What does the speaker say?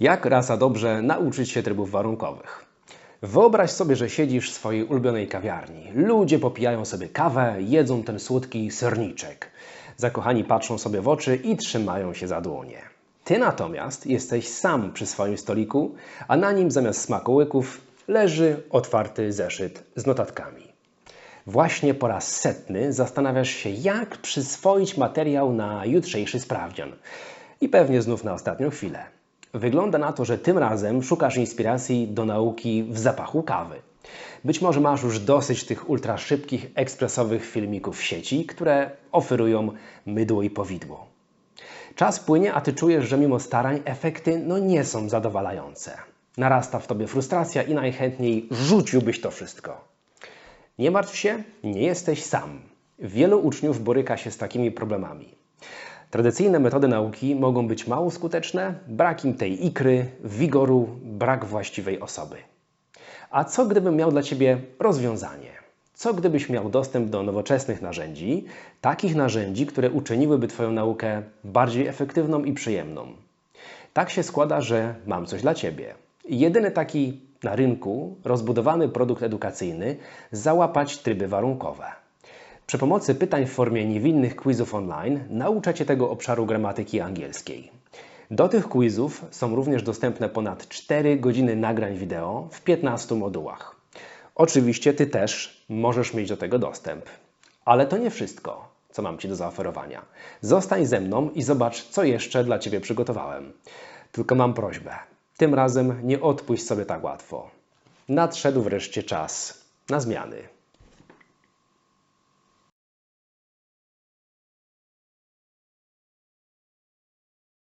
Jak rasa dobrze nauczyć się trybów warunkowych? Wyobraź sobie, że siedzisz w swojej ulubionej kawiarni. Ludzie popijają sobie kawę, jedzą ten słodki serniczek. Zakochani patrzą sobie w oczy i trzymają się za dłonie. Ty natomiast jesteś sam przy swoim stoliku, a na nim zamiast smakołyków leży otwarty zeszyt z notatkami. Właśnie po raz setny zastanawiasz się, jak przyswoić materiał na jutrzejszy sprawdzian. I pewnie znów na ostatnią chwilę. Wygląda na to, że tym razem szukasz inspiracji do nauki w zapachu kawy. Być może masz już dosyć tych ultra szybkich, ekspresowych filmików w sieci, które oferują mydło i powidło. Czas płynie, a ty czujesz, że mimo starań efekty no nie są zadowalające. Narasta w tobie frustracja i najchętniej rzuciłbyś to wszystko. Nie martw się, nie jesteś sam. Wielu uczniów boryka się z takimi problemami. Tradycyjne metody nauki mogą być mało skuteczne, brak im tej ikry, wigoru, brak właściwej osoby. A co gdybym miał dla Ciebie rozwiązanie? Co gdybyś miał dostęp do nowoczesnych narzędzi, takich narzędzi, które uczyniłyby Twoją naukę bardziej efektywną i przyjemną? Tak się składa, że mam coś dla Ciebie. Jedyny taki na rynku rozbudowany produkt edukacyjny załapać tryby warunkowe. Przy pomocy pytań w formie niewinnych quizów online naucza Cię tego obszaru gramatyki angielskiej. Do tych quizów są również dostępne ponad 4 godziny nagrań wideo w 15 modułach. Oczywiście Ty też możesz mieć do tego dostęp. Ale to nie wszystko, co mam Ci do zaoferowania. Zostań ze mną i zobacz, co jeszcze dla Ciebie przygotowałem. Tylko mam prośbę. Tym razem nie odpuść sobie tak łatwo. Nadszedł wreszcie czas na zmiany.